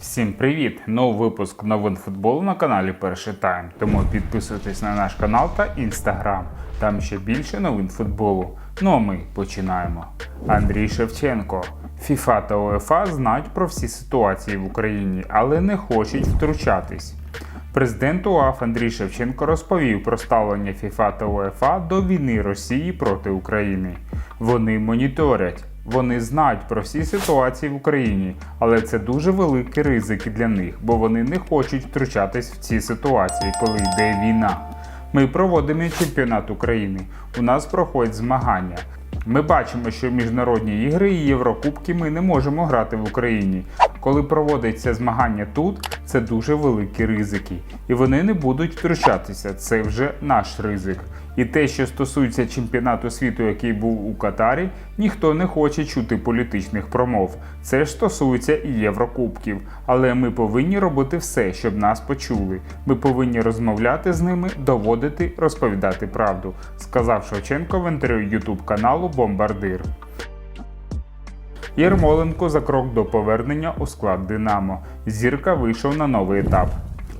Всім привіт! Новий випуск новин футболу на каналі Перший Тайм. Тому підписуйтесь на наш канал та інстаграм. Там ще більше новин футболу. Ну а ми починаємо. Андрій Шевченко. ФІФА та УЕФА знають про всі ситуації в Україні, але не хочуть втручатись. Президент УАФ Андрій Шевченко розповів про ставлення ФІФА та УЕФА до війни Росії проти України. Вони моніторять. Вони знають про всі ситуації в Україні, але це дуже великі ризики для них, бо вони не хочуть втручатись в ці ситуації, коли йде війна. Ми проводимо чемпіонат України. У нас проходять змагання. Ми бачимо, що міжнародні ігри і Єврокубки ми не можемо грати в Україні. Коли проводиться змагання тут, це дуже великі ризики, і вони не будуть втручатися. Це вже наш ризик. І те, що стосується чемпіонату світу, який був у Катарі, ніхто не хоче чути політичних промов. Це ж стосується і Єврокубків. Але ми повинні робити все, щоб нас почули. Ми повинні розмовляти з ними, доводити, розповідати правду, сказав Шевченко в інтерв'ю Ютуб каналу Бомбардир. Єрмоленко за крок до повернення у склад Динамо. Зірка вийшов на новий етап.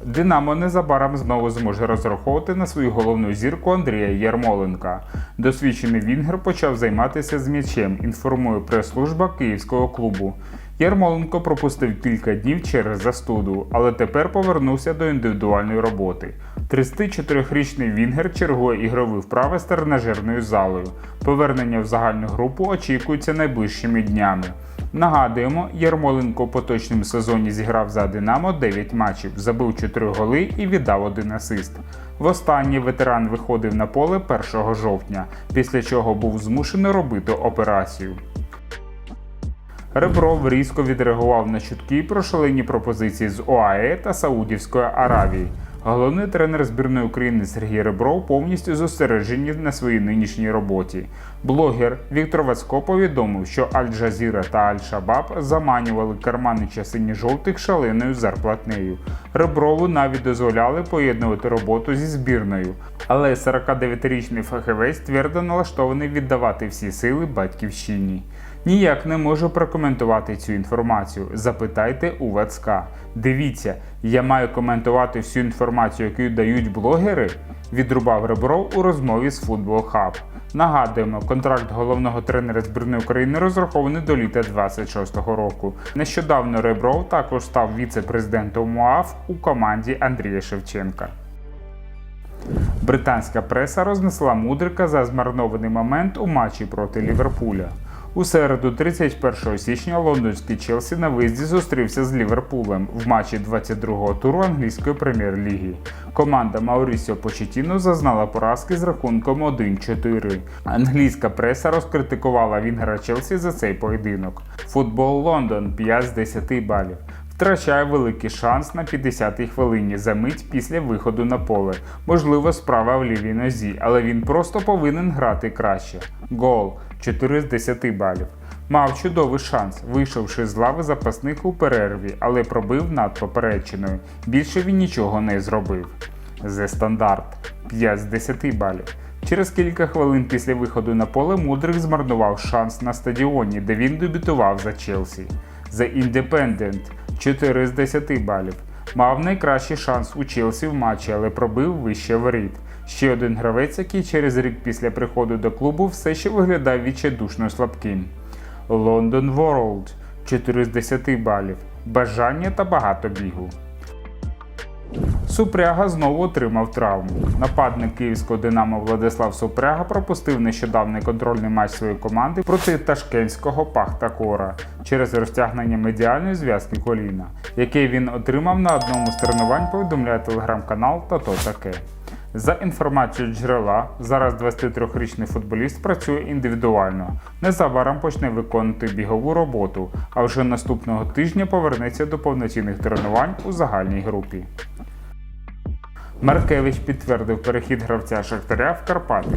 Динамо незабаром знову зможе розраховувати на свою головну зірку Андрія Ярмоленка. Досвідчений Вінгер почав займатися з м'ячем, інформує прес-служба київського клубу. Ярмоленко пропустив кілька днів через застуду, але тепер повернувся до індивідуальної роботи. 34-річний Вінгер чергує ігрові вправи з тренажерною залою. Повернення в загальну групу очікується найближчими днями. Нагадуємо, Ярмоленко в поточному сезоні зіграв за Динамо 9 матчів, забив 4 голи і віддав один асист. Востаннє ветеран виходив на поле 1 жовтня, після чого був змушений робити операцію. Ребров різко відреагував на чутки про шалені пропозиції з ОАЕ та Саудівської Аравії. Головний тренер збірної України Сергій Ребров повністю зосереджений на своїй нинішній роботі. Блогер Віктор Вацько повідомив, що Аль-Джазіра та Аль-Шабаб заманювали карманича сині-жовтих шаленою зарплатнею. Реброву навіть дозволяли поєднувати роботу зі збірною. Але 49-річний фахівець твердо налаштований віддавати всі сили батьківщині. Ніяк не можу прокоментувати цю інформацію. Запитайте у Вацка. Дивіться, я маю коментувати всю інформацію, яку дають блогери. Відрубав Ребров у розмові з Football Hub. Нагадуємо, контракт головного тренера збірної України розрахований до літа 26-го року. Нещодавно Ребров також став віце-президентом УАФ у команді Андрія Шевченка. Британська преса рознесла мудрика за змарнований момент у матчі проти Ліверпуля. У середу, 31 січня, лондонський Челсі на виїзді зустрівся з Ліверпулем в матчі 22-го туру англійської прем'єр-ліги. Команда Маурісіо Почетіно зазнала поразки з рахунком 1-4. Англійська преса розкритикувала Вінгера Челсі за цей поєдинок. Футбол Лондон 5 з 10 балів втрачає великий шанс на 50-й хвилині за мить після виходу на поле. Можливо, справа в лівій нозі, але він просто повинен грати краще. Гол 4 з 10 балів. Мав чудовий шанс, вийшовши з лави запасних у перерві, але пробив над поперечиною. Більше він нічого не зробив. Зе стандарт 5 з 10 балів. Через кілька хвилин після виходу на поле Мудрик змарнував шанс на стадіоні, де він дебютував за Челсі. The Independent 4 з 10 балів. Мав найкращий шанс у Челсі в матчі, але пробив вище воріт. Ще один гравець, який через рік після приходу до клубу все ще виглядав відчайдушно слабким. London World 4 з 10 балів. Бажання та багато бігу. Супряга знову отримав травму. Нападник київського Динамо Владислав Супряга пропустив нещодавний контрольний матч своєї команди проти ташкентського Пахтакора через розтягнення медіальної зв'язки коліна, яке він отримав на одному з тренувань, повідомляє телеграм-канал Тато Таке. За інформацією джерела, зараз 23-річний футболіст працює індивідуально. Незабаром почне виконувати бігову роботу, а вже наступного тижня повернеться до повноцінних тренувань у загальній групі. Маркевич підтвердив перехід гравця Шахтаря в Карпати.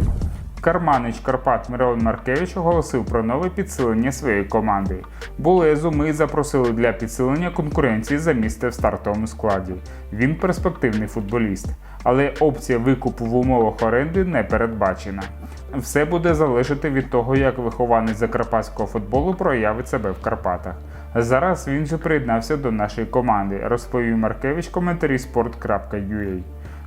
Карманич Карпат Мирон Маркевич оголосив про нове підсилення своєї команди. Булезу ми запросили для підсилення конкуренції за місце в стартовому складі. Він перспективний футболіст, але опція викупу в умовах оренди не передбачена. Все буде залежати від того, як вихованець закарпатського футболу проявить себе в Карпатах. Зараз він же приєднався до нашої команди, розповів Маркевич коментарі sport.ua.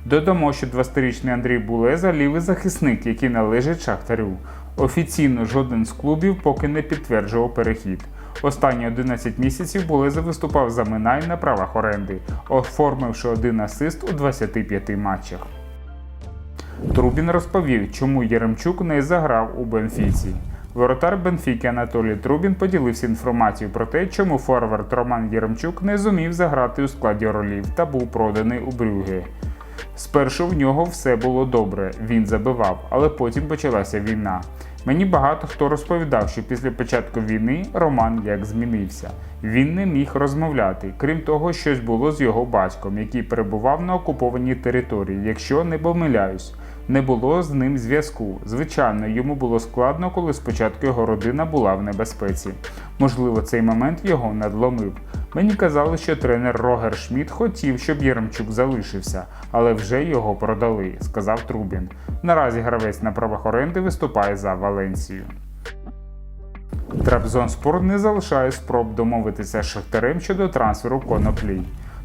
Додамо, що 20-річний Андрій Булеза лівий захисник, який належить Шахтарю. Офіційно жоден з клубів поки не підтверджував перехід. Останні 11 місяців Булеза виступав за Минай на правах оренди, оформивши один асист у 25 матчах. Трубін розповів, чому Єремчук не заграв у Бенфіці. Воротар Бенфіки Анатолій Трубін поділився інформацією про те, чому форвард Роман Єремчук не зумів заграти у складі ролів та був проданий у Брюге. Спершу в нього все було добре, він забивав, але потім почалася війна. Мені багато хто розповідав, що після початку війни Роман як змінився. Він не міг розмовляти. Крім того, щось було з його батьком, який перебував на окупованій території, якщо не помиляюсь. Не було з ним зв'язку. Звичайно, йому було складно, коли спочатку його родина була в небезпеці. Можливо, цей момент його надломив. Мені казали, що тренер Рогер Шмідт хотів, щоб Єремчук залишився, але вже його продали, сказав Трубін. Наразі гравець на правах оренди виступає за Валенсію. Трабзонспор не залишає спроб домовитися з Шахтарем щодо трансферу коноплі.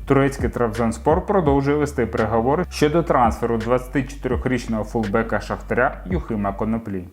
Турецький Трабзонспор продовжує вести переговори щодо трансферу 24-річного фулбека Шахтаря Юхима Коноплі.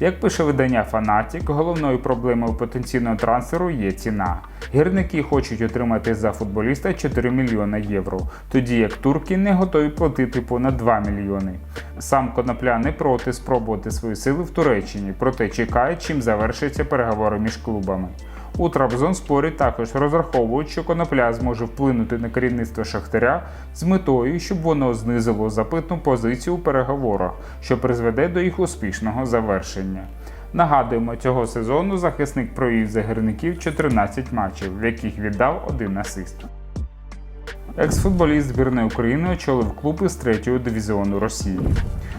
Як пише видання Фанатік, головною проблемою потенційного трансферу є ціна. Гірники хочуть отримати за футболіста 4 мільйони євро, тоді як турки не готові платити понад 2 мільйони. Сам Конопля не проти спробувати свої сили в Туреччині, проте чекає, чим завершаться переговори між клубами. У Трабзонспорі також розраховують, що конопля зможе вплинути на керівництво Шахтаря з метою, щоб воно знизило запитну позицію у переговорах, що призведе до їх успішного завершення. Нагадуємо, цього сезону захисник провів за гірників 14 матчів, в яких віддав один асист. Екс-футболіст збірної України очолив клуб із третього дивізіону Росії.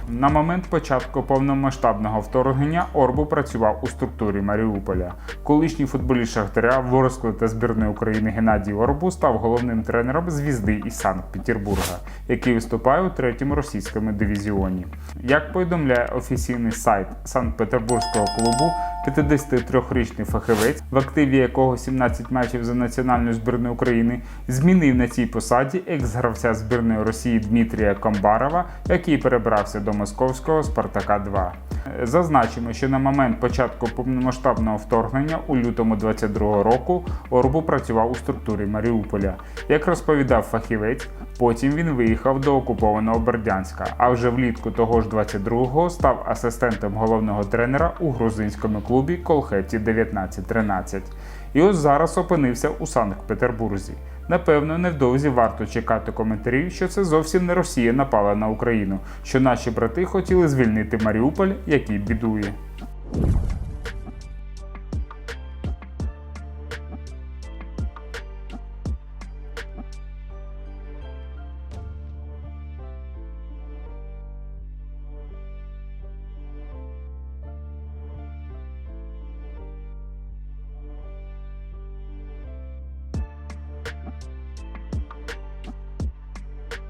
На момент початку повномасштабного вторгнення Орбу працював у структурі Маріуполя. Колишній футболіст Шахтаря, ворскли та збірної України Геннадій Орбу став головним тренером звізди із Санкт-Петербурга, який виступає у третьому російському дивізіоні. Як повідомляє офіційний сайт Санкт-Петербурзького клубу, 53-річний фахівець, в активі якого 17 матчів за національну збірну України, змінив на цій посаді екс-гравця збірної Росії Дмитрія Комбарова, який перебрався до московського Спартака 2. Зазначимо, що на момент початку повномасштабного вторгнення у лютому 22 року Орбу працював у структурі Маріуполя. Як розповідав фахівець, потім він виїхав до окупованого Бердянська, а вже влітку того ж 22-го став асистентом головного тренера у грузинському клубі Колхеті 1913. І ось зараз опинився у Санкт-Петербурзі. Напевно, невдовзі варто чекати коментарів, що це зовсім не Росія напала на Україну, що наші брати хотіли звільнити Маріуполь, який бідує.